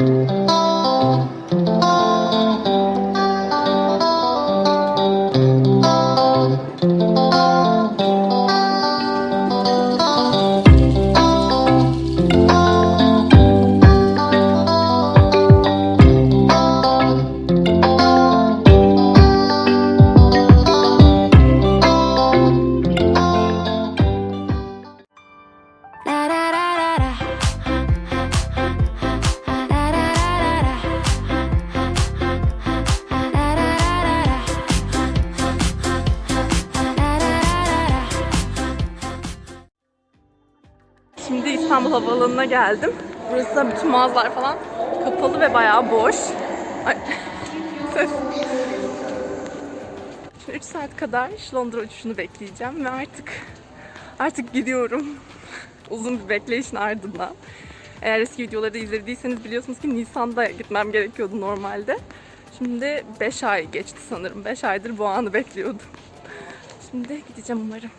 Şimdi İstanbul Havaalanı'na geldim. Burası da bütün mağazalar falan kapalı ve bayağı boş. Ay. Şimdi 3 saat kadar Londra uçuşunu bekleyeceğim ve artık artık gidiyorum. Uzun bir bekleyişin ardından. Eğer eski videoları da izlediyseniz biliyorsunuz ki Nisan'da gitmem gerekiyordu normalde. Şimdi 5 ay geçti sanırım. 5 aydır bu anı bekliyordum. Şimdi gideceğim umarım.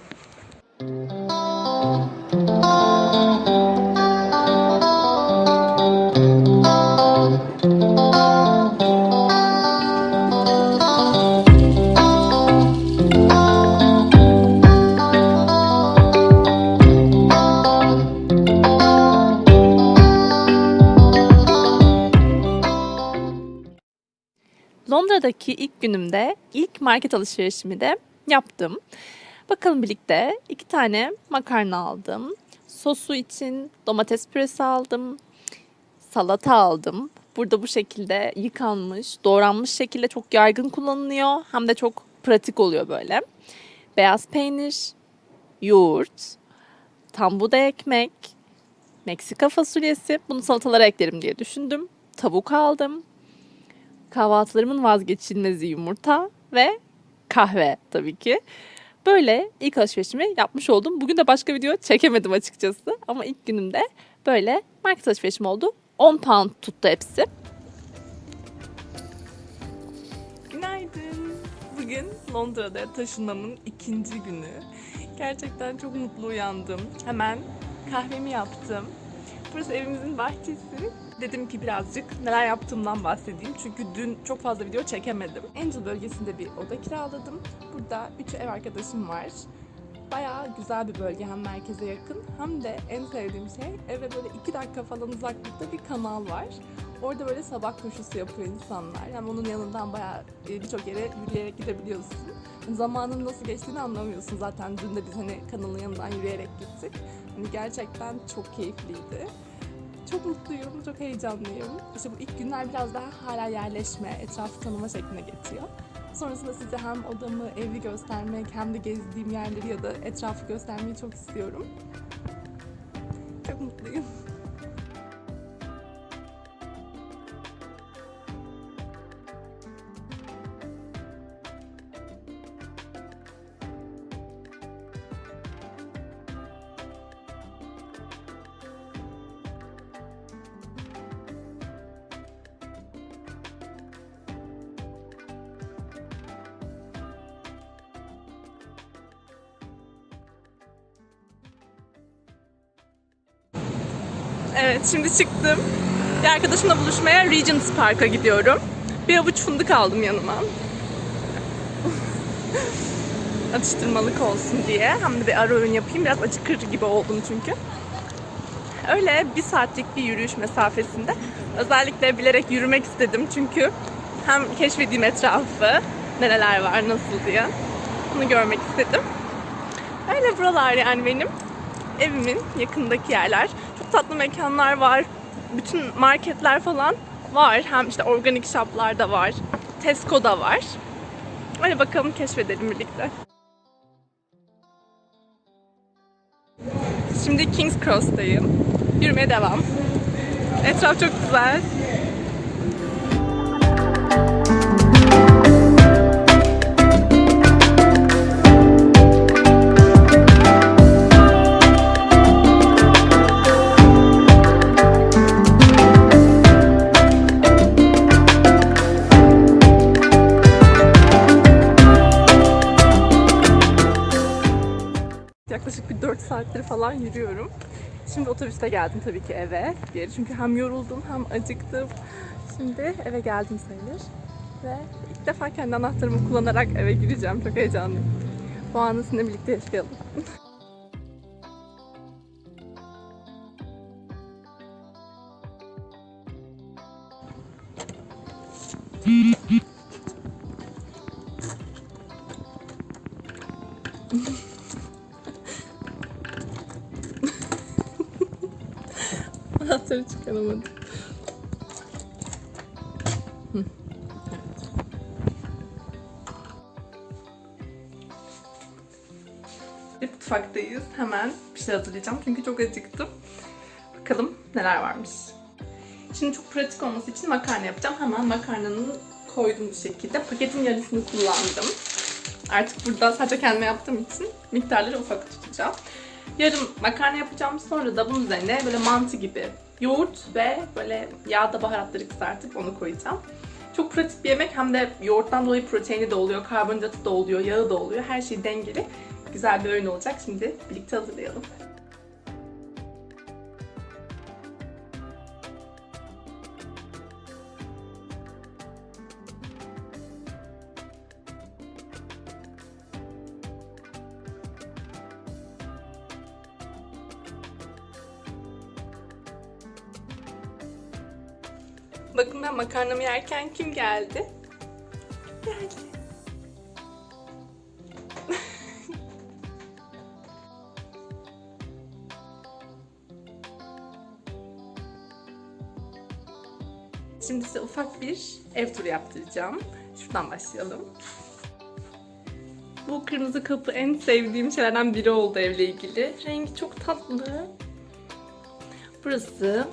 Londra'daki ilk günümde ilk market alışverişimi de yaptım. Bakalım birlikte iki tane makarna aldım. Sosu için domates püresi aldım. Salata aldım. Burada bu şekilde yıkanmış, doğranmış şekilde çok yaygın kullanılıyor. Hem de çok pratik oluyor böyle. Beyaz peynir, yoğurt, tambuda ekmek, Meksika fasulyesi. Bunu salatalara eklerim diye düşündüm. Tavuk aldım kahvaltılarımın vazgeçilmezi yumurta ve kahve tabii ki. Böyle ilk alışverişimi yapmış oldum. Bugün de başka video çekemedim açıkçası. Ama ilk günümde böyle market alışverişim oldu. 10 pound tuttu hepsi. Günaydın. Bugün Londra'da taşınmamın ikinci günü. Gerçekten çok mutlu uyandım. Hemen kahvemi yaptım. Burası evimizin bahçesi. Dedim ki birazcık neler yaptığımdan bahsedeyim. Çünkü dün çok fazla video çekemedim. Angel bölgesinde bir oda kiraladım. Burada üç ev arkadaşım var. Bayağı güzel bir bölge hem merkeze yakın hem de en sevdiğim şey eve böyle iki dakika falan uzaklıkta bir kanal var. Orada böyle sabah koşusu yapıyor insanlar. Hem onun yanından bayağı e, birçok yere yürüyerek gidebiliyorsun. Zamanın nasıl geçtiğini anlamıyorsun zaten. Dün de biz hani kanalın yanından yürüyerek gittik. Hani gerçekten çok keyifliydi. Çok mutluyum, çok heyecanlıyım. İşte bu ilk günler biraz daha hala yerleşme, etrafı tanıma şekline geçiyor. Sonrasında size hem odamı, evi göstermek hem de gezdiğim yerleri ya da etrafı göstermeyi çok istiyorum. Çok mutluyum. Evet, şimdi çıktım. Bir arkadaşımla buluşmaya Regents Park'a gidiyorum. Bir avuç fındık aldım yanıma. Atıştırmalık olsun diye. Hem de bir ara öğün yapayım. Biraz acıkır gibi oldum çünkü. Öyle bir saatlik bir yürüyüş mesafesinde. Özellikle bilerek yürümek istedim çünkü hem keşfedeyim etrafı, nereler var, nasıl diye. Bunu görmek istedim. Öyle buralar yani benim evimin yakındaki yerler. Tatlı mekanlar var. Bütün marketler falan var. Hem işte organik shoplar da var. Tesco da var. Hadi bakalım keşfedelim birlikte. Şimdi King's Cross'tayım. Yürümeye devam. Etraf çok güzel. Yürüyorum. Şimdi otobüste geldim tabii ki eve. Geri çünkü hem yoruldum hem acıktım. Şimdi eve geldim sayılır. Ve ilk defa kendi anahtarımı kullanarak eve gireceğim. Çok heyecanlıyım. Bu anı sizinle birlikte yaşayalım. Anahtarı çıkaramadım. Mutfaktayız. Hemen bir şey hazırlayacağım çünkü çok acıktım. Bakalım neler varmış. Şimdi çok pratik olması için makarna yapacağım. Hemen makarnanın koydum bu şekilde. Paketin yarısını kullandım. Artık burada sadece kendime yaptığım için miktarları ufak tutacağım. Yarım makarna yapacağım. Sonra da bunun üzerine böyle mantı gibi yoğurt ve böyle yağda baharatları kızartıp onu koyacağım. Çok pratik bir yemek. Hem de yoğurttan dolayı proteini de oluyor, karbonhidratı da oluyor, yağı da oluyor. Her şey dengeli. Güzel bir öğün olacak. Şimdi birlikte hazırlayalım. Bakın ben makarnamı yerken kim geldi? Geldi. Şimdi size ufak bir ev turu yaptıracağım. Şuradan başlayalım. Bu kırmızı kapı en sevdiğim şeylerden biri oldu evle ilgili. Rengi çok tatlı. Burası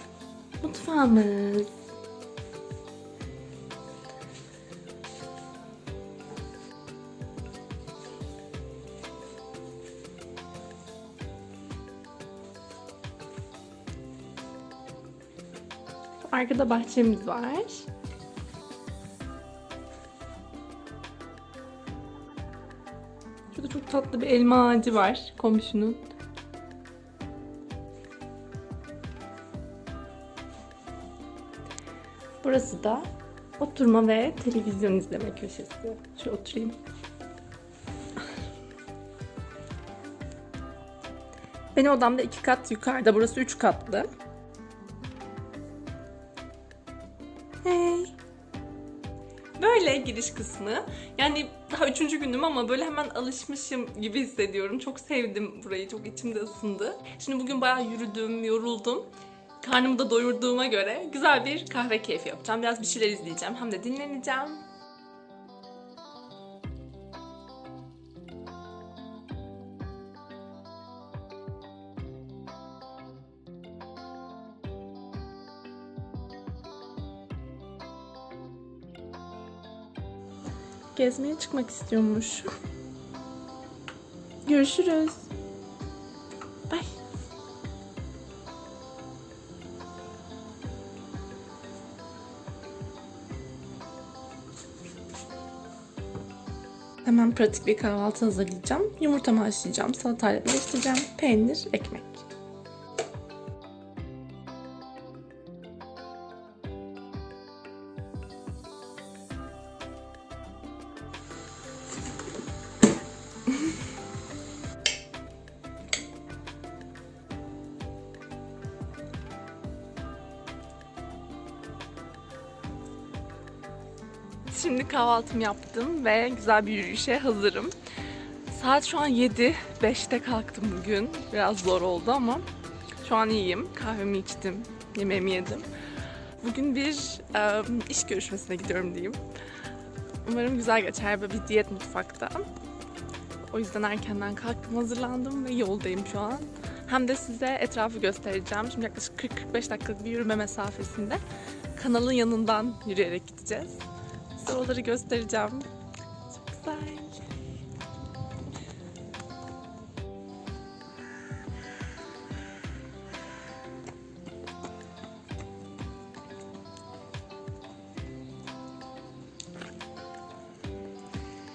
mutfağımız. Arkada bahçemiz var. Şurada çok tatlı bir elma ağacı var komşunun. Burası da oturma ve televizyon izleme köşesi. Şöyle oturayım. Benim odamda iki kat yukarıda. Burası üç katlı. Giriş kısmı. Yani daha üçüncü günüm ama böyle hemen alışmışım gibi hissediyorum. Çok sevdim burayı. Çok içimde ısındı. Şimdi bugün bayağı yürüdüm, yoruldum. Karnımı da doyurduğuma göre güzel bir kahve keyfi yapacağım. Biraz bir şeyler izleyeceğim. Hem de dinleneceğim. Gezmeye çıkmak istiyormuş. Görüşürüz. Bye. Hemen pratik bir kahvaltı hazırlayacağım. Yumurtamı haşlayacağım, salatayla birleştireceğim. Peynir, ekmek. Şimdi kahvaltımı yaptım ve güzel bir yürüyüşe hazırım. Saat şu an 7. 5'te kalktım bugün. Biraz zor oldu ama şu an iyiyim. Kahvemi içtim, yemeğimi yedim. Bugün bir e, iş görüşmesine gidiyorum diyeyim. Umarım güzel geçer böyle bir diyet mutfakta. O yüzden erkenden kalktım, hazırlandım ve yoldayım şu an. Hem de size etrafı göstereceğim. Şimdi yaklaşık 40-45 dakikalık bir yürüme mesafesinde kanalın yanından yürüyerek gideceğiz. Size oraları göstereceğim. Çok güzel.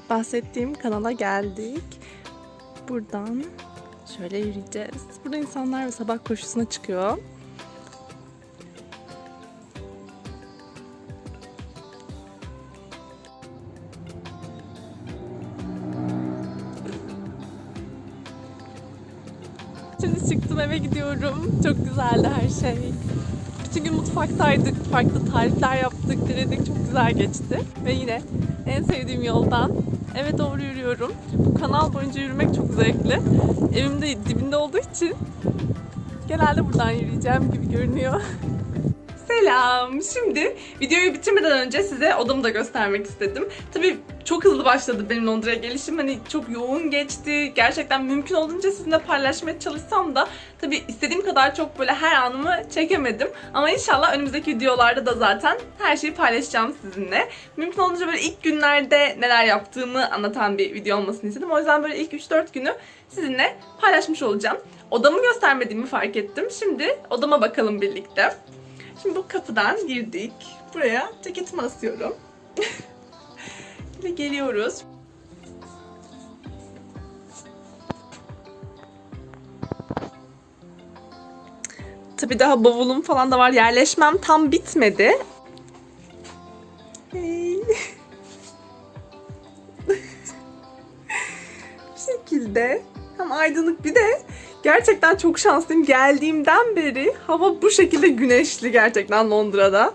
Bahsettiğim kanala geldik. Buradan Şöyle yürüyeceğiz. Burada insanlar sabah koşusuna çıkıyor. Şimdi çıktım eve gidiyorum. Çok güzeldi her şey. Bütün gün mutfaktaydık. Farklı tarifler yaptık, denedik. Çok güzel geçti. Ve yine en sevdiğim yoldan eve doğru yürüyorum. Bu kanal boyunca yürümek çok zevkli. Evim de dibinde olduğu için genelde buradan yürüyeceğim gibi görünüyor. Selam. Şimdi videoyu bitirmeden önce size odamı da göstermek istedim. Tabii çok hızlı başladı benim Londra'ya gelişim. Hani çok yoğun geçti. Gerçekten mümkün olduğunca sizinle paylaşmaya çalışsam da tabii istediğim kadar çok böyle her anımı çekemedim. Ama inşallah önümüzdeki videolarda da zaten her şeyi paylaşacağım sizinle. Mümkün olduğunca böyle ilk günlerde neler yaptığımı anlatan bir video olmasını istedim. O yüzden böyle ilk 3-4 günü sizinle paylaşmış olacağım. Odamı göstermediğimi fark ettim. Şimdi odama bakalım birlikte. Şimdi bu kapıdan girdik. Buraya ceketimi asıyorum. Ve geliyoruz. Tabii daha bavulum falan da var. Yerleşmem tam bitmedi. Hey. Bu şekilde. Hem aydınlık bir de gerçekten çok şanslıyım. Geldiğimden beri hava bu şekilde güneşli gerçekten Londra'da.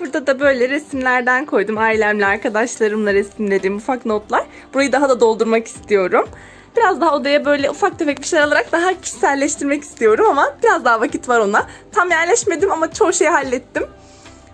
Burada da böyle resimlerden koydum. Ailemle, arkadaşlarımla resimlediğim ufak notlar. Burayı daha da doldurmak istiyorum. Biraz daha odaya böyle ufak tefek bir şeyler alarak daha kişiselleştirmek istiyorum ama biraz daha vakit var ona. Tam yerleşmedim ama çoğu şeyi hallettim.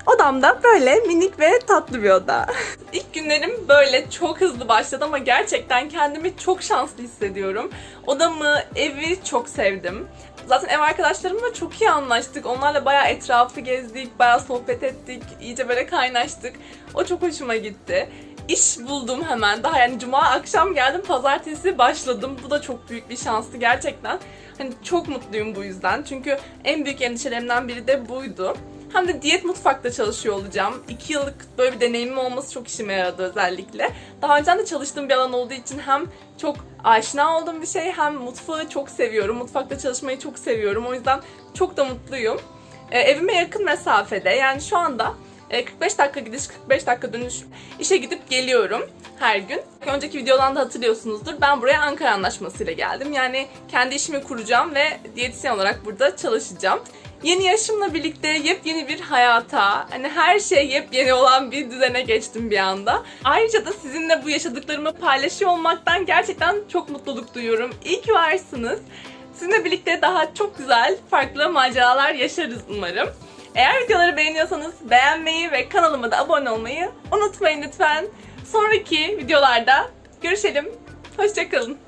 Odamda böyle minik ve tatlı bir oda. İlk günlerim böyle çok hızlı başladı ama gerçekten kendimi çok şanslı hissediyorum. Odamı, evi çok sevdim. Zaten ev arkadaşlarımla çok iyi anlaştık. Onlarla bayağı etrafı gezdik, bayağı sohbet ettik, iyice böyle kaynaştık. O çok hoşuma gitti. İş buldum hemen. Daha yani cuma akşam geldim, pazartesi başladım. Bu da çok büyük bir şanstı gerçekten. Hani çok mutluyum bu yüzden. Çünkü en büyük endişelerimden biri de buydu. Hem de diyet mutfakta çalışıyor olacağım. İki yıllık böyle bir deneyimim olması çok işime yaradı özellikle. Daha önceden de çalıştığım bir alan olduğu için hem çok aşina olduğum bir şey hem mutfağı çok seviyorum. Mutfakta çalışmayı çok seviyorum. O yüzden çok da mutluyum. E, evime yakın mesafede yani şu anda e, 45 dakika gidiş 45 dakika dönüş işe gidip geliyorum her gün. Önceki videodan da hatırlıyorsunuzdur. Ben buraya Ankara Anlaşması ile geldim. Yani kendi işimi kuracağım ve diyetisyen olarak burada çalışacağım. Yeni yaşımla birlikte yepyeni bir hayata, hani her şey yepyeni olan bir düzene geçtim bir anda. Ayrıca da sizinle bu yaşadıklarımı paylaşıyor olmaktan gerçekten çok mutluluk duyuyorum. İyi ki varsınız. Sizinle birlikte daha çok güzel, farklı maceralar yaşarız umarım. Eğer videoları beğeniyorsanız beğenmeyi ve kanalıma da abone olmayı unutmayın lütfen. Sonraki videolarda görüşelim. Hoşçakalın.